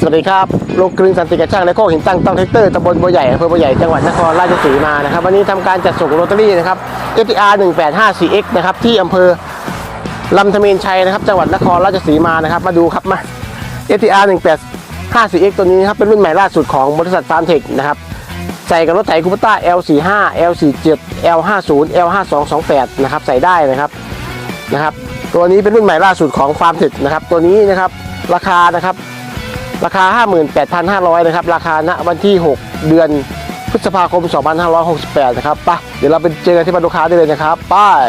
สวัสดีครับโลกกลึงสันติกระช่างและโคกหินตั้งต้องแท็กเตอร์ตำบลบัวใหญ่อำเภอบัวใหญ่จังหวัดนครราชสีมานะครับวันนี้ทำการจัดส่งโรตารี่นะครับ FTR 185 4X นะครับที่อำเภอลำธเมนชัยนะครับ จังหวัดนครราชสีมานะครับ มาดูครับมา FTR 185 4X ตัวนี้นะครับเป็นรุ่นใหม่ล่าสุดของบริษัทฟาร์มเทคนะครับใส่กับรถไถคูปต้า L45 L47 L50 L5228 นะครับใส่ได้นะครับนะครับ ตัวนี้เป็นรุ่นใหม่ล่าสุดของฟาร์มเทคนะครับตัวนี้นะครับราคานะครับ ราคา 58,500นะครับ ราคาณวันที่ 6 เดือนพฤษภาคม 2568 นะครับไปเดี๋ยวเราไปเจอกันที่บ้านลูกค้าได้เลยนะครับไป้าย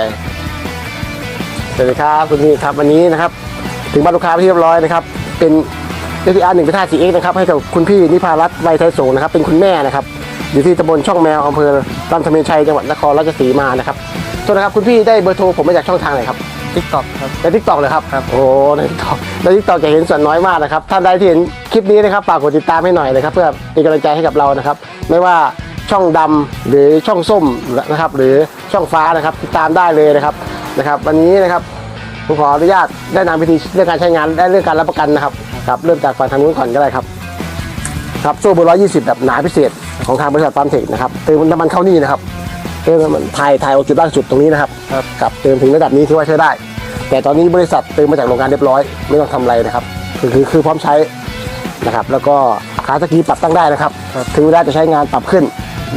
สวัสดีครับคุณนี่ครับวันนี้นะครับ ถึงบ้านลูกค้าที่เรียบร้อยนะครับ เป็นเอทีอาร์หนึ่งเป็นท่าจีเอ็กนะครับให้กับคุณพี่นิพารัตน์ไวยไทยสงนะครับ เป็นคุณแม่นะครับ อยู่ที่ตำบลช่องแมวอำเภอลำธเมชัยจังหวัดนครราชสีมานะครับโทษนะครับคุณพี่ได้เบอร์โทรผมมาจากช่องทางไหนครับ ทิกตอกครับในทิกตอกเลยครับครับโอ้ในทิกตอกในทิกตอกจะเห็นส่วนน้อยมากนะครับท่านใดที่เห็นคลิปนี้นะครับฝากกดติดตามให้หน่อยนะครับ เพื่อเป็นกำลังใจให้กับเรานะครับ ไม่ว่าช่องดำหรือช่องส้มนะครับ หรือช่องฟ้านะครับ ติดตามได้เลยนะครับนะครับ วันนี้นะครับผมขออนุญาตได้นำวิธีเรื่องการใช้งานและเรื่องการรับประกันนะครับครับเริ่มจากฝั่งทางนู้นก่อนก็ได้ครับครับโซ่เบอร์ร้อยยี่สิบแบบหนาพิเศษของทางบริษัทฟาร์มเทคนะครับเติมน้ำมันเข้านี่นะครับ เติมน้ำมันถ่ายถ่ายออกจุดล่างสุดตรงนี้นะครับครับครับเติมถึงระดับนี้ถือว่าใช้ได้ แต่ตอนนี้บริษัทเติมมาจากโรงงานเรียบร้อย ไม่ต้องทำอะไรนะครับคือคือคือพร้อมใช้นะครับ แล้วก็ขาสกีปรับตั้งได้นะครับครับถึงเวลาจะใช้งานปรับขึ้น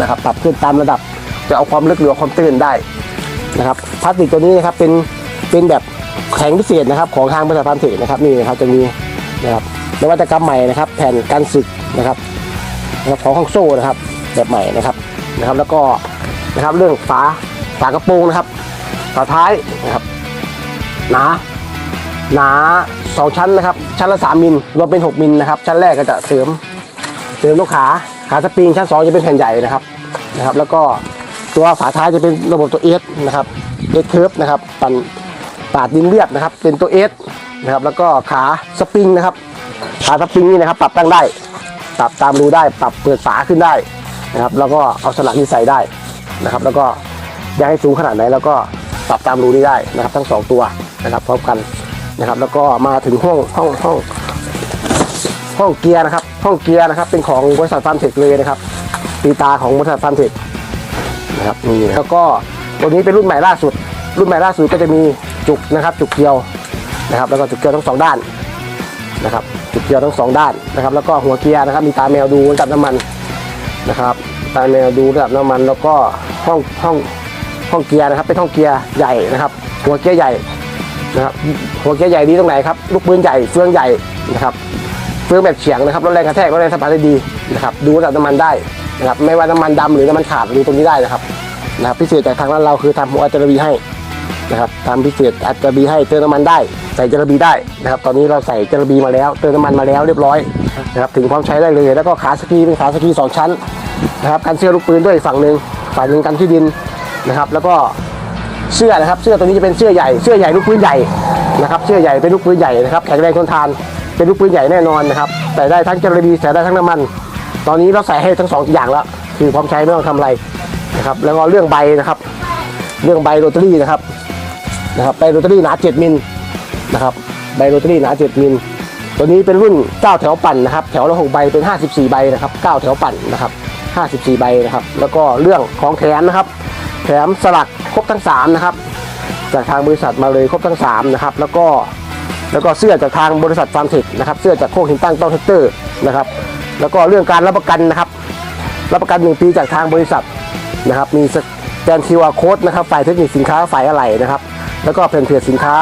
นะครับ ปรับขึ้นตามระดับจะเอาความลึกหรือเอาความตื้นได้นะครับพลาสติกตัวนี้นะครับเป็นเป็นแบบแข็งพิเศษนะครับ ของทางบริษัทฟาร์มเทคนะครับนี่นะครับจะมีนะครับนวัตกรรมใหม่นะครับ แผ่นกันสึกนะครับนะครับของห้องโซ่นะครับแบบใหม่นะครับนะครับ แล้วก็ นะครับ เรื่องฝาฝากระโปรงนะครับฝาท้ายนะครับหนาหนาสองชั้นนะครับ ชั้นละ3มิลรวมเป็น6มิลนะครับ ชั้นแรกก็จะเสริมเสริมลูกขาขาสปริงชั้น2จะเป็นแผ่นใหญ่นะครับนะครับ แล้วก็ตัวฝาท้ายจะเป็นระบบตัวเอสนะครับเอสเคิร์ฟนะครับปันปาดดินเรียบนะครับ เป็นตัวเอสนะครับ แล้วก็ขาสปริงนะครับ ขาสปริงนี่นะครับ ปรับตั้งได้ ปรับตามรูได้ ปรับเปิดฝาขึ้นได้นะครับ แล้วก็เอาสลักนี่ใส่ได้ นะครับ แล้วก็อยากให้สูงขนาดไหนแล้วก็ปรับตามรูนี้ได้นะครับ ทั้งสองตัวนะครับพร้อมกันนะครับ แล้วก็มาถึงห้องห้องห้องห้องเกียร์นะครับ ห้องเกียร์นะครับ เป็นของบริษัทฟาร์มเทคเลยนะครับปีตาของบริษัทฟาร์มเทคนะครับนี่แล้วก็ตัวนี้เป็นรุ่นใหม่ล่าสุด รุ่นใหม่ล่าสุดก็จะมีจุกนะครับ จุกเกลียวนะครับ แล้วก็จุกเกลียวทั้งสองด้านนะครับจุดเกียร์ทั้งสองด้านนะครับ แล้วก็หัวเกียร์นะครับ มีตาแมวดูระดับน้ำมันนะครับ ตาแมวดูระดับน้ำมัน แล้วก็ห้องห้องห้องเกียร์นะครับเป็นห้องเกียร์ใหญ่นะครับ หัวเกียร์ใหญ่นะครับหัวเกียร์ใหญ่ดีตรงไหนครับลูกปืนใหญ่เฟืองใหญ่นะครับเฟืองแบบเฉียงนะครับรถแรงกระแทกรถแรงสะบัดได้ดีนะครับดูระดับน้ำมันได้นะครับไม่ว่าน้ำมันดำหรือน้ำมันขาดดูตรงนี้ได้นะครับนะครับพิเศษจากทางร้านเราคือทำหัวอัจฉริยให้ นะครับทำพิเศษอัดจระบีให้เติมน้ำมันได้ ใส่จระบีได้นะครับ ตอนนี้เราใส่จระบีมาแล้ว เติมน้ำมันมาแล้วเรียบร้อยนะครับถึงพร้อมใช้ได้เลย แล้วก็ขาสกีเป็นขาสกีสองชั้นนะครับกันเสื้อลูกปืนด้วยฝั่งหนึ่งฝั่งหนึ่งกันที่ดินนะครับ แล้วก็เสื้อนะครับ เสื้อตัวนี้จะเป็นเสื้อใหญ่เสื้อใหญ่ลูกปืนใหญ่นะครับ เสื้อใหญ่เป็นลูกปืนใหญ่นะครับแข็งแรงทนทานเป็นลูกปืนใหญ่แน่นอนนะครับใส่ได้ทั้งจระบีใส่ได้ทั้งน้ำมัน ตอนนี้เราใส่ให้ทั้งสองอย่างแล้วคือพร้อมใช้ไม่ต้องทำอะไรนะครับแล้วก็เรื่องใบนะครับ เรื่องใบโรตารี่นะครับ นะครับใบโรตารี่หนา 7 มิลนะครับใบโรตารี่หนา 7 มิล ตัวนี้เป็นรุ่น 9 แถวปั่นนะครับแถวละ6ใบเป็น 54 ใบนะครับ 9 แถวปั่นนะครับ 54 ใบนะครับ แล้วก็เรื่องของแถมนะครับ แถมสลักครบทั้ง 3 นะครับ จากทางบริษัทมาเลยครบทั้ง 3 นะครับ แล้วก็แล้วก็เสื้อจากทางบริษัทฟาร์มเทคนะครับ เสื้อจากโคกหินตั้งต้องเทคเตอร์นะครับ แล้วก็เรื่องการรับประกันนะครับ รับประกัน 1 ปีจากทางบริษัทนะครับ มีสแกน QR code นะครับ ฝ่ายเทคนิคสินค้าฝ่ายอะไหล่นะครับ แล้วก็แผ่นเพียสินค้า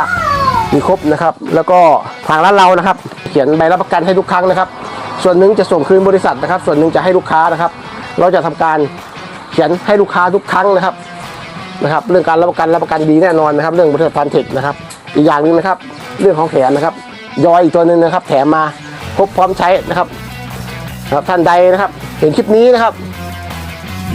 มีครบนะครับ แล้วก็ทางร้านเรานะครับ เขียนใบรับประกันให้ทุกครั้งนะครับ ส่วนหนึ่งจะส่งคืนบริษัทนะครับ ส่วนหนึ่งจะให้ลูกค้านะครับ เราจะทำการเขียนให้ลูกค้าทุกครั้งนะครับนะครับ เรื่องการรับประกันรับประกันดีแน่นอนนะครับ เรื่องบริษัทฟันเทคนะครับ อีกอย่างหนึงนะครับ เรื่องของแถมนะครับยอยอีกตัวหนึ่งนะครับ แถมมาครบพร้อมใช้นะครับนะครับท่านใดนะครับ เห็นคลิปนี้นะครับ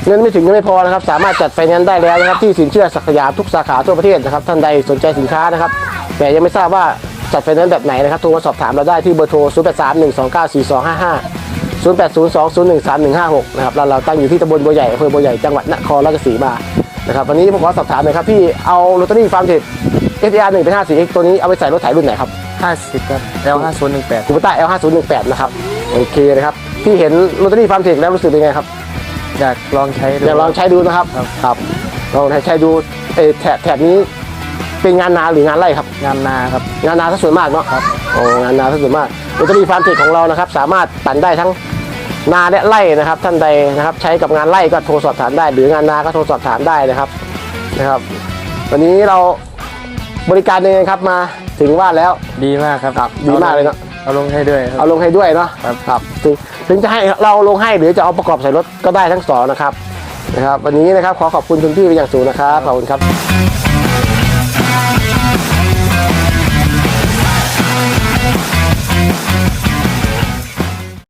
เงินไม่ถึงเงินไม่พอนะครับ สามารถจัดไฟแนนซ์ได้แล้วนะครับ ที่สินเชื่อสักยามทุกสาขาทั่วประเทศนะครับ ท่านใดสนใจสินค้านะครับ แต่ยังไม่ทราบว่าจัดไฟแนนซ์แบบไหนนะครับโทรมาสอบถามเราได้ที่เบอร์โทร 0 8 3 1 2 9 4 2 5 5 0 8 0 2 0 1 3 1 5 6นะครับเราเราตั้งอยู่ที่ตำบลบัวใหญ่อำเภอบัวใหญ่จังหวัดนครราชสีมานะครับวันนี้ผมขอสอบถามหน่อยครับพี่เอาโรตารี่ฟาร์มเทค SR 1เป็น54 X ตัวนี้เอาไปใส่รถไถรุ่นไหนครับห้าสิบครับแล้วห้าศูนย์หนึ่งแปดคูปต้า L 5 0 1 8นะครับโอเคนะครับพี่เห็นลอตเตอรี่ฟาร์มเทคแล้วรู้สึกเป็นไงครับ อยากลองใช้ดู อยากลองใช้ดูนะครับครับ ครับลองใช้ดูเออแถบแถบนี้เป็นงานนาหรืองานไร่ครับ งานนาครับ งานนาถ้าส่วนมากเนาะครับโอ้งานนาถ้าส่วนมากลอตเตอรี่ฟาร์มเทคของเรานะครับ สามารถปั่นได้ทั้งนาและไร่นะครับ ท่านใดนะครับ ใช้กับงานไร่ก็โทรสอบถามได้ หรืองานนาก็โทรสอบถามได้นะครับนะครับ วันนี้เราบริการยังไงครับมาถึงว่านแล้วดีมากครับ ครับดีมากเลยเนอะ เอาลงให้ด้วยคเอารับลงให้ด้วยเนาะครับครับถึงถึงจะให้เราลงให้หรือจะเอาประกอบใส่รถก็ได้ทั้งสองนะครับนะครับ วันนี้นะครับขอขอบคุณคุณพี่เป็นอย่างสูงนะครับขอบคุณครับ